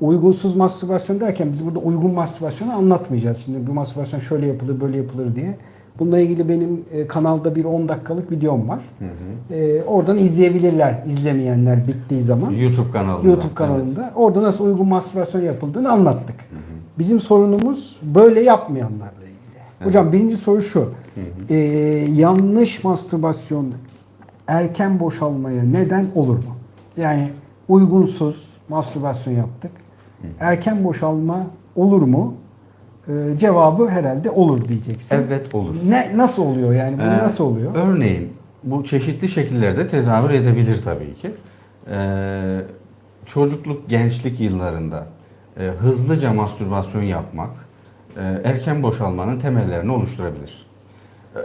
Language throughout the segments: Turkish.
Uygunsuz mastürbasyon derken biz burada uygun mastürbasyonu anlatmayacağız. Şimdi bu mastürbasyon şöyle yapılır, böyle yapılır diye. Bununla ilgili benim e, kanalda bir 10 dakikalık videom var. E, oradan izleyebilirler izlemeyenler bittiği zaman. YouTube kanalında. YouTube kanalında. Orada nasıl uygun mastürbasyon yapıldığını anlattık. Bizim sorunumuz böyle yapmayanlarla ilgili. Hocam birinci soru şu. E, yanlış mastürbasyon erken boşalmaya neden olur mu? Yani uygunsuz mastürbasyon yaptık. Erken boşalma olur mu? E, cevabı herhalde olur diyeceksin. Evet olur. Ne nasıl oluyor yani? Bu Ee, nasıl oluyor? Örneğin bu çeşitli şekillerde tezahür edebilir tabii ki. Ee, çocukluk, gençlik yıllarında e, hızlıca mastürbasyon yapmak e, erken boşalmanın temellerini oluşturabilir.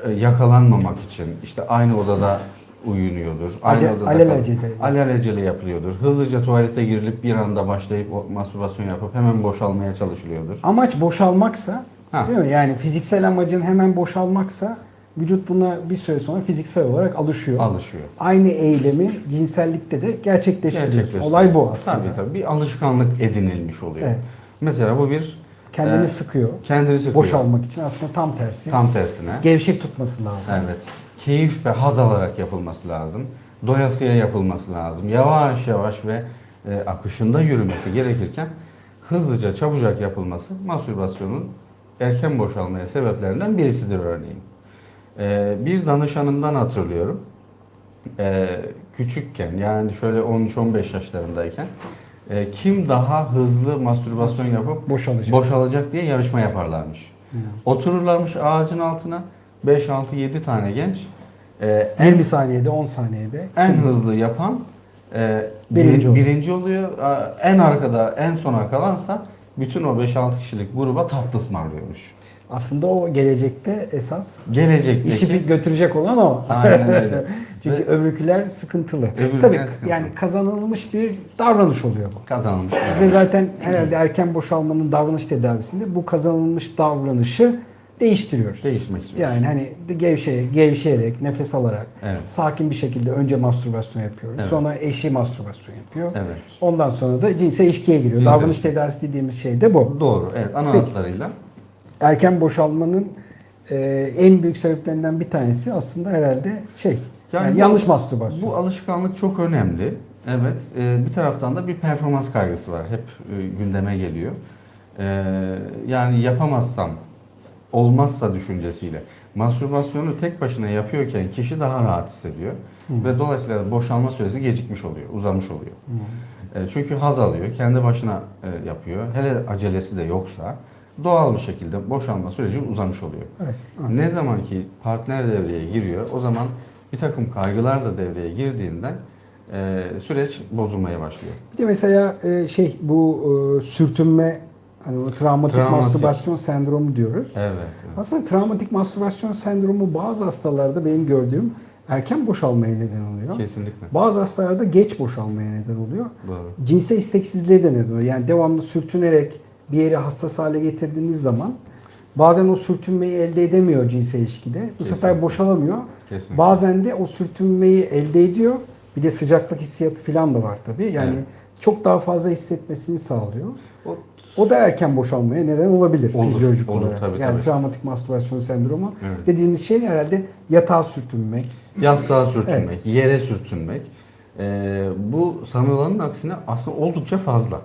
E, yakalanmamak için işte aynı odada uyunuyordur. Aynı Ace- odada alelacele. alelacele yapılıyordur. Hızlıca tuvalete girilip bir anda başlayıp o mastürbasyon yapıp hemen boşalmaya çalışılıyordur. Amaç boşalmaksa, Ha. değil mi? Yani fiziksel amacın hemen boşalmaksa vücut buna bir süre sonra fiziksel olarak alışıyor. Alışıyor. Aynı eylemi cinsellikte de gerçekleştiriyorsun. Gerçekleştiriyor. Olay bu aslında. Tabii tabii bir alışkanlık edinilmiş oluyor. Evet. Mesela bu bir Kendini Ee, sıkıyor. kendini sıkıyor. Boşalmak için aslında tam tersi. Tam tersine. Gevşek tutması lazım. Evet. Keyif ve haz alarak yapılması lazım. Doyasıya yapılması lazım. Yavaş yavaş ve e, akışında yürümesi gerekirken hızlıca çabucak yapılması mastürbasyonun erken boşalmaya sebeplerinden birisidir örneğin. E, bir danışanımdan hatırlıyorum. E, küçükken yani şöyle 13-15 yaşlarındayken e, kim daha hızlı mastürbasyon yapıp Boşalacak. boşalacak diye yarışma yaparlarmış. Hı. Otururlarmış ağacın altına 5 6 7 tane genç e, en 20 saniyede, 10 saniyede. en hızlı yapan e, Birinci birinci, oluyor. En arkada en sona kalansa bütün o 5-6 kişilik gruba tatlı ısmarlıyormuş. Aslında o gelecekte esas Gelecekteki işi bir götürecek olan o. Aynen öyle. Çünkü Ve öbürküler sıkıntılı. Öbürküler Tabii sıkıntılı. yani kazanılmış bir davranış oluyor bu. kazanılmış. Bize zaten herhalde erken boşalmanın davranış tedavisinde bu kazanılmış davranışı değiştiriyoruz. Değişmek istiyoruz. Yani hani gevşe, gevşeyerek, nefes alarak, Evet. sakin bir şekilde önce mastürbasyon yapıyoruz. Evet. Sonra eşi mastürbasyon yapıyor. Evet. Ondan sonra da cinsel ilişkiye giriyor. Cinsel Davranış tedavisi dediğimiz şey de bu. Doğru. Evet. Ana Peki. hatlarıyla. Erken boşalmanın e, en büyük sebeplerinden bir tanesi aslında herhalde şey, yani, bu- yanlış mastürbasyon. Bu alışkanlık çok önemli. Evet. e, bir taraftan da bir performans kaygısı var. Hep e, gündeme geliyor. E, yani yapamazsam, olmazsa düşüncesiyle. Mastürbasyonu tek başına yapıyorken kişi daha rahat hissediyor. Ve dolayısıyla boşalma süresi gecikmiş oluyor, uzamış oluyor. E, çünkü haz alıyor, kendi başına e, yapıyor. Hele acelesi de yoksa doğal bir şekilde boşalma süreci uzamış oluyor. Evet. Ne zaman ki partner devreye giriyor, o zaman bir takım kaygılar da devreye girdiğinden e, süreç bozulmaya başlıyor. Bir de mesela e, şey bu e, sürtünme hani o travmatik, Travmatik. mastürbasyon sendromu diyoruz. Evet. Aslında travmatik mastürbasyon sendromu bazı hastalarda benim gördüğüm erken boşalmaya neden oluyor. Kesinlikle. Bazı hastalarda geç boşalmaya neden oluyor. Doğru. Cinsel isteksizliğe de neden oluyor. Yani devamlı sürtünerek bir yeri hassas hale getirdiğiniz zaman bazen o sürtünmeyi elde edemiyor cinsel ilişkide. Bu sefer Kesinlikle. boşalamıyor. Kesinlikle. Bazen de o sürtünmeyi elde ediyor. Bir de sıcaklık hissiyatı falan da var tabii. Yani Evet. çok daha fazla hissetmesini sağlıyor. O- O da erken boşalmaya neden olabilir Olur, fizyolojik olur, olarak. tabii, yani tabii. travmatik mastürbasyon sendromu Evet. dediğimiz şey herhalde yatağa sürtünmek. Yastığa sürtünmek, yere sürtünmek. E, bu sanılanın aksine aslında oldukça fazla.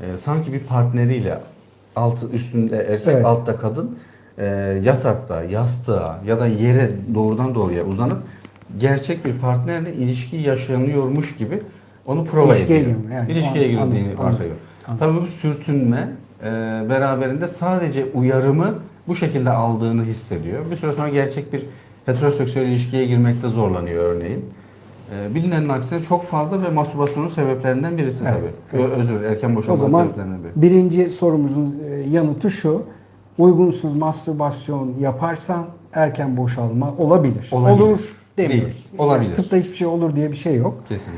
E, sanki bir partneriyle altı üstünde erkek, Evet. altta kadın e, yatakta, yastığa ya da yere doğrudan doğruya uzanıp gerçek bir partnerle ilişki yaşanıyormuş gibi onu prova İlişkiye ediyor. girme, yani. İlişkiye girdiğini varsayıyor. Tabii bu sürtünme e, beraberinde sadece uyarımı bu şekilde aldığını hissediyor. Bir süre sonra gerçek bir heteroseksüel ilişkiye girmekte zorlanıyor örneğin. E, bilinenin aksine çok fazla ve mastürbasyonun sebeplerinden birisi Evet, tabii. Ö- Özür, erken boşanma sebeplerinden biri. birinci sorumuzun e, yanıtı şu. Uygunsuz mastürbasyon yaparsan erken boşalma olabilir. Olabilir. Olur demiyoruz. Değil, olabilir. Yani tıpta hiçbir şey olur diye bir şey yok. Kesinlikle.